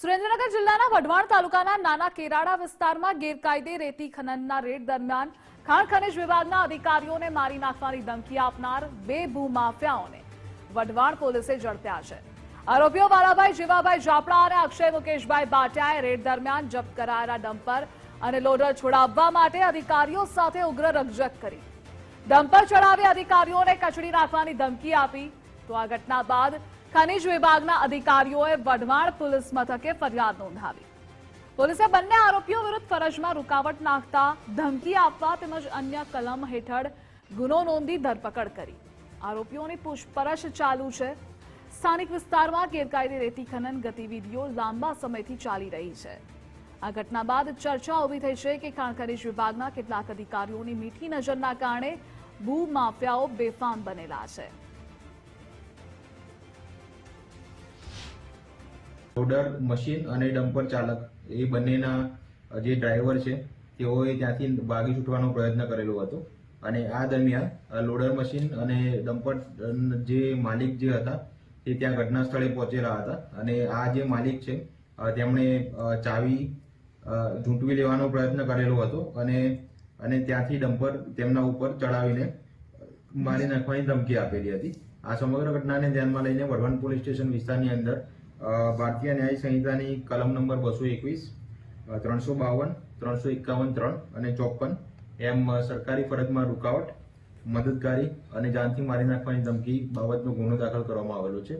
સુરેન્દ્રનગર જિલ્લાના વઢવાણ તાલુકાના નાના કેરાડા વિસ્તારમાં ગેરકાયદે રેતી ખનનના રેડ દરમિયાન ખાણ ખનિજ વિભાગના અધિકારીઓને મારી નાખવાની ધમકી આપનાર બે ભૂમાફિયાઓને વઢવાણ પોલીસે ઝડપ્યા છે. આરોપીઓ વાલાભાઈ જીવાભાઈ જાપડા અને અક્ષય મુકેશભાઈ બાટિયાએ રેડ દરમિયાન જપ્ત કરાયેલા ડમ્પર અને લોડર છોડાવવા માટે અધિકારીઓ સાથે ઉગ્ર રકઝક કરી. ડમ્પર ચડાવી અધિકારીઓને કચડી નાખવાની ધમકી આપી. તો આ ઘટના બાદ ખનિજ વિભાગના અધિકારીઓએ વઢવાણ પોલીસ મથકે ફરિયાદ નોંધાવી. પોલીસે બંને આરોપીઓ વિરુદ્ધ ફરજમાં રૂકાવટ નાખતા ધમકી આપવા તેમજ અન્ય કલમ હેઠળ ગુનો નોંધી ધરપકડ કરી. આરોપીઓની પૂછપરછ ચાલુ છે. સ્થાનિક વિસ્તારમાં ગેરકાયદે રેતી ખનન ગતિવિધિઓ લાંબા સમયથી ચાલી રહી છે. આ ઘટના બાદ ચર્ચા ઊભી થઈ છે કે ખાણ ખનીજ વિભાગના કેટલાક અધિકારીઓની મીઠી નજરના કારણે ભૂ, માફિયાઓ બેફામ બનેલા છે. લોડર મશીન અને ડમ્પર ચાલક. એ બંનેના જે ડ્રાઈવર છે, તેઓએ ત્યાંથી ભાગી છૂટવાનો પ્રયત્ન કરેલો હતો. અને આ દરમિયાન લોડર મશીન અને ડમ્પર જે માલિક જે હતા, તે ત્યાં ઘટના સ્થળે પહોંચેલા હતા. અને આ જે માલિક છે તેમણે ચાવી ઝૂંટવી લેવાનો પ્રયત્ન કરેલો હતો અને અને ત્યાંથી ડમ્પર તેમના ઉપર ચડાવીને, મારી નાખવાની ધમકી આપેલી હતી. આ સમગ્ર ઘટનાને ધ્યાનમાં લઈને વઢવાણ પોલીસ સ્ટેશન વિસ્તારની અંદર ભારતીય ન્યાય સંહિતાની કલમ નંબર બસો એકવીસ ત્રણસો બાવન, ત્રણસો એકાવન, ત્રણ અને ચોપન. એમ સરકારી ફરજમાં રૂકાવટ, મદદગારી અને જાનથી મારી નાખવાની ધમકી બાબતનો ગુનો દાખલ કરવામાં આવેલો છે.